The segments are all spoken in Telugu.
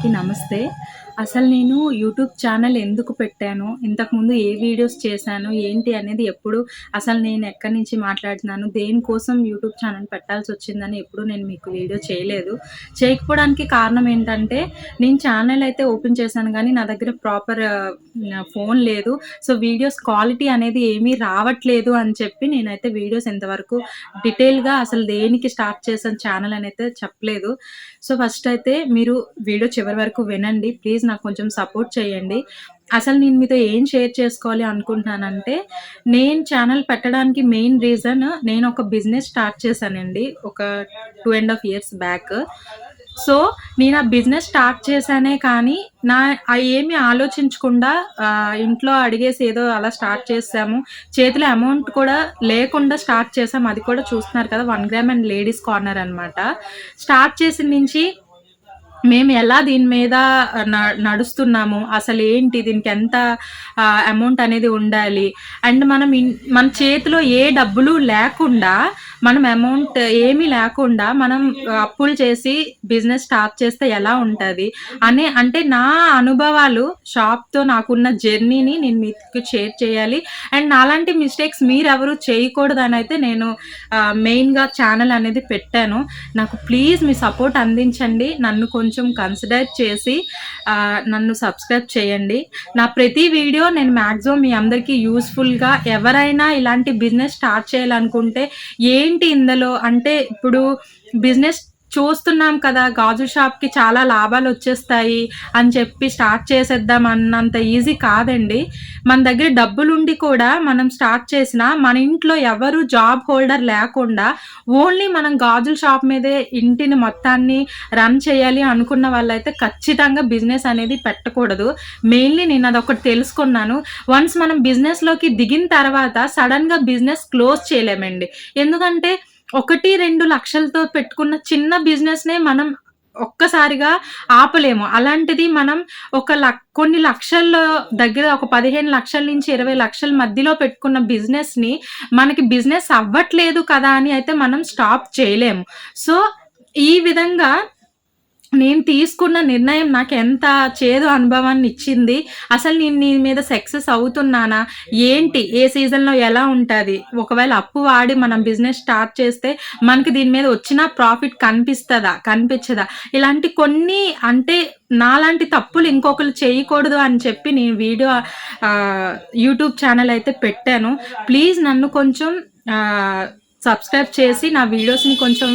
అందరికీ నమస్తే. అసలు నేను యూట్యూబ్ ఛానల్ ఎందుకు పెట్టాను? ఇంతకుముందు ఏ వీడియోస్ చేశాను? ఏంటి అనేది ఎప్పుడు అసలు నేను ఎక్కడి నుంచి మాట్లాడుతున్నాను? దేనికోసం యూట్యూబ్ ఛానల్ పెట్టాల్సి వచ్చిందని ఎప్పుడు నేను మీకు వీడియో చేయలేదు. చేయకపోవడానికి కారణం ఏంటంటే నేను ఛానల్ అయితే ఓపెన్ చేశాను కానీ నా దగ్గర ప్రాపర్ ఫోన్ లేదు. సో వీడియోస్ క్వాలిటీ అనేది ఏమీ రావట్లేదు అని చెప్పి నేనైతే వీడియోస్ ఎంతవరకు డీటెయిల్గా అసలు దేనికి స్టార్ట్ చేశాను ఛానల్ అని అయితే చెప్పలేదు. సో ఫస్ట్ అయితే మీరు వీడియో చివరి వరకు వినండి. ప్లీజ్ నాకు కొంచెం సపోర్ట్ చేయండి. అసలు నేను మీతో ఏం షేర్ చేసుకోవాలి అనుకుంటున్నానంటే నేను ఛానల్ పెట్టడానికి మెయిన్ రీజన్ నేను ఒక బిజినెస్ స్టార్ట్ చేశానండి ఒక two and half years back so నేను ఆ బిజినెస్ స్టార్ట్ చేశానే కానీ నా అవి ఏమి ఆలోచించకుండా ఇంట్లో అడిగేసి ఏదో అలా స్టార్ట్ చేసాము చేతిలో అమౌంట్ కూడా లేకుండా స్టార్ట్ చేసాము అది కూడా చూస్తున్నారు కదా one gram and ladies corner అనమాట స్టార్ట్ చేసిన నుంచి మేము ఎలా దీని మీద న- నడుస్తున్నాము అసలు ఏంటి దీనికి ఎంత అమౌంట్ అనేది ఉండాలి? అండ్ మనం ఇన్- మన చేతిలో ఏ డబ్బులు లేకుండా మనం అమౌంట్ ఏమీ లేకుండా మనం అప్పులు చేసి బిజినెస్ స్టార్ట్ చేస్తే ఎలా ఉంటుంది? అనే అంటే నా అనుభవాలు షాప్తో నాకున్న జర్నీని నేను మీకు షేర్ చేయాలి. అండ్ నాలాంటి మిస్టేక్స్ మీరెవరు చేయకూడదు అని అయితే నేను మెయిన్గా ఛానల్ అనేది పెట్టాను. నాకు ప్లీజ్ మీ సపోర్ట్ అందించండి. నన్ను కొంచెం కొంచెం కన్సిడర్ చేసి నన్ను సబ్స్క్రైబ్ చేయండి. నా ప్రతి వీడియో నేను మ్యాక్సిమం మీ అందరికీ యూస్ఫుల్గా ఎవరైనా ఇలాంటి బిజినెస్ స్టార్ట్ చేయాలనుకుంటే ఏంటి ఇందులో? అంటే ఇప్పుడు బిజినెస్ చూస్తున్నాం కదా గాజు షాప్కి చాలా లాభాలు వచ్చేస్తాయి అని చెప్పి స్టార్ట్ చేసేద్దాం అన్నంత ఈజీ కాదండి. మన దగ్గర డబ్బులుండి కూడా మనం స్టార్ట్ చేసిన మన ఇంట్లో ఎవరు జాబ్ హోల్డర్ లేకుండా ఓన్లీ మనం గాజుల షాప్ మీదే ఇంటిని మొత్తాన్ని రన్ చేయాలి అనుకున్న వాళ్ళైతే ఖచ్చితంగా బిజినెస్ అనేది పెట్టకూడదు. మెయిన్లీ నేను అది ఒకటి తెలుసుకున్నాను. వన్స్ మనం బిజినెస్లోకి దిగిన తర్వాత సడన్గా బిజినెస్ క్లోజ్ చేయలేమండి. ఎందుకంటే ఒకటి రెండు లక్షలతో పెట్టుకున్న చిన్న బిజినెస్నే మనం ఒక్కసారిగా ఆపలేము. అలాంటిది మనం ఒక లక్ కొన్ని లక్షల్లో దగ్గర ఒక పదిహేను లక్షల నుంచి ఇరవై లక్షల మధ్యలో పెట్టుకున్న బిజినెస్ని మనకి బిజినెస్ అవ్వట్లేదు కదా అని అయితే మనం స్టాప్ చేయలేము. సో ఈ విధంగా నేను తీసుకున్న నిర్ణయం నాకు ఎంత చేదు అనుభవాన్ని ఇచ్చింది. అసలు నేను నీ మీద సక్సెస్ అవుతున్నానా? ఏంటి? ఏ సీజన్లో ఎలా ఉంటుంది? ఒకవేళ అప్పు వాడి మనం బిజినెస్ స్టార్ట్ చేస్తే మనకి దీని మీద వచ్చిన ప్రాఫిట్ కనిపిస్తుందా? కనిపించదా? ఇలాంటి కొన్ని అంటే నాలాంటి తప్పులు ఇంకొకరు చేయకూడదు అని చెప్పి నేను వీడియో యూట్యూబ్ ఛానల్ అయితే పెట్టాను. ప్లీజ్ నన్ను కొంచెం సబ్స్క్రైబ్ చేసి నా వీడియోస్ని కొంచెం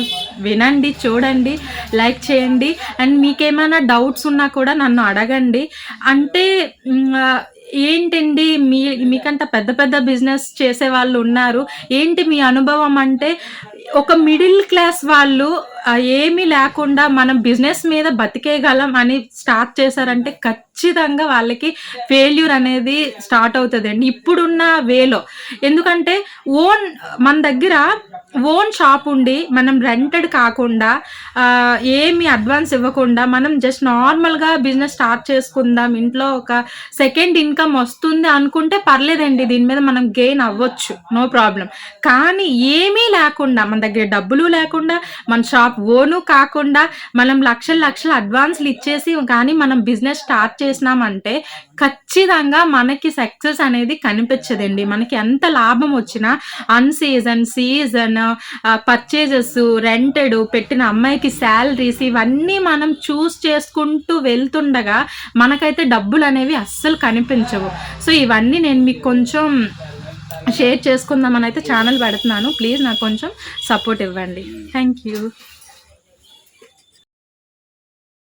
వినండి చూడండి లైక్ చేయండి. అండ్ మీకేమైనా డౌట్స్ ఉన్నా కూడా నన్ను అడగండి. అంటే ఏంటండి మీ మీకంత పెద్ద పెద్ద బిజినెస్ చేసే వాళ్ళు ఉన్నారు. ఏంటి మీ అనుభవం అంటే ఒక మిడిల్ క్లాస్ వాళ్ళు ఏమీ లేకుండా మనం బిజినెస్ మీద బతికేయగలం అని స్టార్ట్ చేశారంటే ఖచ్చితంగా వాళ్ళకి ఫెయిల్యూర్ అనేది స్టార్ట్ అవుతుందండి. ఇప్పుడున్న వేలో. ఎందుకంటే ఓన్ మన దగ్గర ఓన్ షాప్ ఉండి మనం రెంటెడ్ కాకుండా ఏమి అడ్వాన్స్ ఇవ్వకుండా మనం జస్ట్ నార్మల్గా బిజినెస్ స్టార్ట్ చేసుకుందాం ఇంట్లో ఒక సెకండ్ ఇన్కమ్ వస్తుంది అనుకుంటే పర్లేదండి. దీని మీద మనం గెయిన్ అవ్వచ్చు. నో ప్రాబ్లం కానీ ఏమీ లేకుండా మన దగ్గర డబ్బులు లేకుండా మన షాప్ ఓను కాకుండా మనం లక్షల లక్షల అడ్వాన్స్లు ఇచ్చేసి కానీ మనం బిజినెస్ స్టార్ట్ చేసినామంటే ఖచ్చితంగా మనకి సక్సెస్ అనేది కనిపించదండి. మనకి ఎంత లాభం వచ్చినా un season season purchases rented పెట్టిన అమ్మాయికి శాలరీస్ ఇవన్నీ మనం చూస్ చేసుకుంటూ వెళ్తుండగా మనకైతే డబ్బులు అనేవి అస్సలు కనిపించవు. సో ఇవన్నీ నేను మీకు కొంచెం షేర్ చేసుకుందామని అయితే ఛానల్ పెడుతున్నాను. ప్లీజ్ నాకు కొంచెం సపోర్ట్ ఇవ్వండి. Thank you